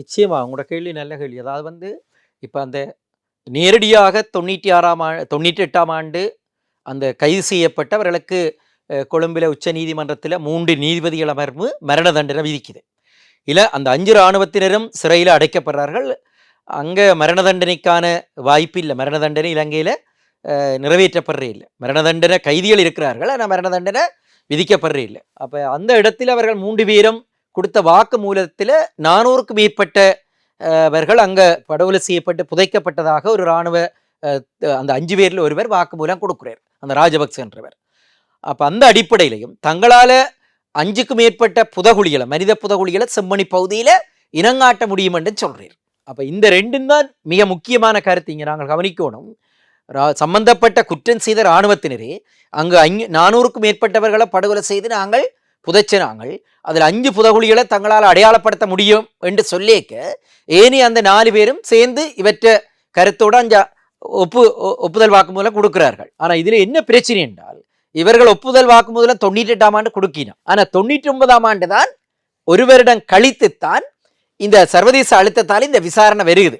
நிச்சயமாக உங்களோட கேள்வி நல்ல கேள்வி. அதாவது வந்து இப்போ அந்த நேரடியாக தொண்ணூற்றி ஆறாம் ஆண்டு தொண்ணூற்றி எட்டாம் ஆண்டு அந்த கைது செய்யப்பட்டவர்களுக்கு கொழும்பில் உச்ச நீதிமன்றத்தில் மூன்று நீதிபதிகள் அமர்வு மரண தண்டனை விதிக்குது. இல்லை அந்த அஞ்சு இராணுவத்தினரும் சிறையில் அடைக்கப்படுறார்கள். அங்கே மரண தண்டனைக்கான வாய்ப்பு இல்லை. மரண தண்டனை இலங்கையில் நிறைவேற்றப்படுறே இல்லை. மரண தண்டனை கைதிகள் இருக்கிறார்கள். ஆனால் மரண தண்டனை விதிக்கப்படுறே இல்லை. அப்போ அந்த இடத்தில் அவர்கள் மூன்று பேரும் கொடுத்த வாக்கு மூலத்தில் நானூறுக்கு மேற்பட்டவர்கள் அங்கே படுகொலை செய்யப்பட்டு புதைக்கப்பட்டதாக ஒரு இராணுவ அந்த அஞ்சு பேரில் ஒருவர் வாக்குமூலம் கொடுக்குறார். அந்த ராஜபக்ச என்றவர். அப்போ அந்த அடிப்படையிலையும் தங்களால் அஞ்சுக்கு மேற்பட்ட புதகுழிகளை மனித புதகுழிகளை செம்மணி பகுதியில் இனங்காட்ட முடியும் என்று சொல்கிறீர் அப்போ இந்த ரெண்டும் தான் மிக முக்கியமான கருத்து. இங்கே நாங்கள் கவனிக்கணும். ரா- சம்பந்தப்பட்ட குற்றம் செய்த இராணுவத்தினரே அங்கு அஞ்சு நானூறுக்கும் மேற்பட்டவர்களை படுகொலை செய்து நாங்கள் புதைச்சினாங்கள் அதில் அஞ்சு புதகுழிகளை தங்களால் அடையாளப்படுத்த முடியும் என்று சொல்லிக்க ஏனி அந்த நாலு பேரும் சேர்ந்து இவற்றை கருத்தோடு அஞ்ச ஒப்பு ஒ- ஒப்புதல் வாக்குமூலம் கொடுக்கிறார்கள். ஆனால் இதில் என்ன பிரச்சனை என்றால் இவர்கள் ஒப்புதல் வாக்குமூலம் தொண்ணூற்றி எட்டாம் ஆண்டு கொடுக்கினோம் ஆனால் தொண்ணூற்றி ஒன்பதாம் ஆண்டு தான் ஒரு வருடம் கழித்துத்தான் இந்த சர்வதேச அழுத்தத்தால் இந்த விசாரணை வருகுது.